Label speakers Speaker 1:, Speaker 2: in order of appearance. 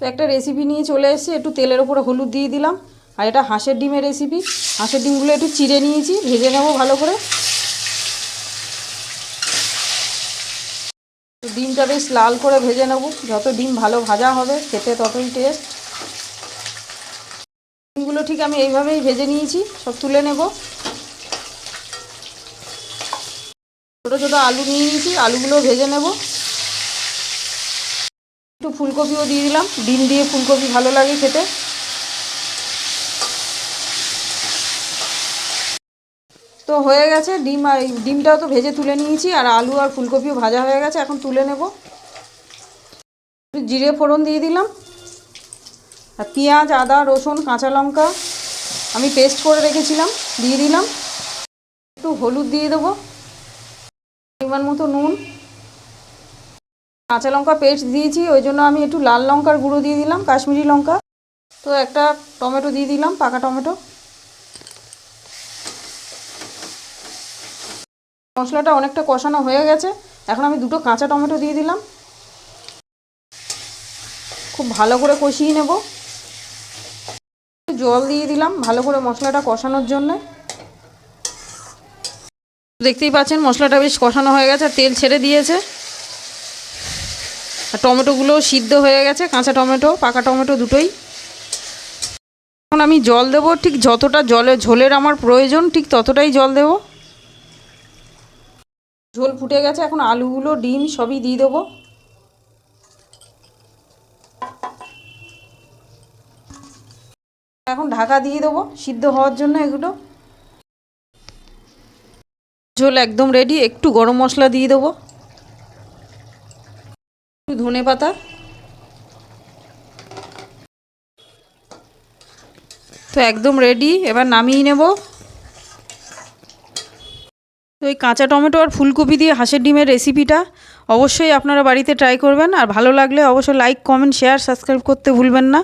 Speaker 1: তো একটা রেসিপি নিয়ে চলে এসেছি, একটু তেলের ওপরে হলুদ দিয়ে দিলাম। আর এটা হাঁসের ডিমের রেসিপি হাঁসের ডিমগুলো একটু চিড়ে নিয়েছি, ভেজে নেব ভালো করে। ডিমটা বেশ লাল করে ভেজে নেব। যত ডিম ভালো ভাজা হবে, খেতে ততই টেস্ট ডিমগুলো ঠিক আমি এইভাবেই ভেজে নিয়েছি, সব তুলে নেব। ছোটো ছোটো আলু নিয়ে নিয়েছি, আলুগুলো ভেজে নেব। একটু ফুলকপিও দিয়ে দিলাম। ডিম দিয়ে ফুলকপি ভালো লাগে খেতে। তো হয়ে গেছে ডিম আর ডিমটাও তো ভেজে তুলে নিয়েছি, আর আলু আর ফুলকপিও ভাজা হয়ে গেছে, এখন তুলে নেব। জিরে ফোড়ন দিয়ে দিলাম। আর পেঁয়াজ, আদা, রসুন, কাঁচা লঙ্কা আমি পেস্ট করে রেখেছিলাম, দিয়ে দিলাম। একটু হলুদ দিয়ে দেবো। পরিমাণ মতো নুন। কাঁচা লঙ্কা পেস্ট দিয়েছি, ওই জন্য আমি একটু লাল লঙ্কার গুঁড়ো দিয়ে দিলাম, কাশ্মীরি লঙ্কা। তো একটা টমেটো দিয়ে দিলাম, পাকা টমেটো। মশলাটা অনেকটা কষানো হয়ে গেছে, এখন আমি দুটো কাঁচা টমেটো দিয়ে দিলাম। খুব ভালো করে কষিয়ে নেব। জল দিয়ে দিলাম, ভালো করে মশলাটা কষানোর জন্যে। দেখতেই পাচ্ছেন, মশলাটা বেশ কষানো হয়ে গেছে তেল ছেড়ে দিয়েছে। আর টমেটোগুলোও সিদ্ধ হয়ে গেছে, কাঁচা টমেটো, পাকা টমেটো দুটোই। এখন আমি জল দেব, ঠিক যতটা জলে, ঝোলের আমার প্রয়োজন, ঠিক ততটাই জল দেব। ঝোল ফুটে গেছে, এখন আলুগুলো, ডিম সবই দিয়ে দেবো। এখন ঢাকা দিয়ে দেবো, সিদ্ধ হওয়ার জন্য এগুলো। ঝোল একদম রেডি একটু গরম মশলা দিয়ে দেবো। ধনে পাতা। তো একদম রেডি এবার নামিয়ে নেব। তো এই কাঁচা টমেটো আর ফুলকপি দিয়ে হাঁসের ডিমের রেসিপিটা অবশ্যই আপনারা বাড়িতে ট্রাই করবেন। আর ভালো লাগলে অবশ্যই লাইক কমেন্ট শেয়ার সাবস্ক্রাইব করতে ভুলবেন না।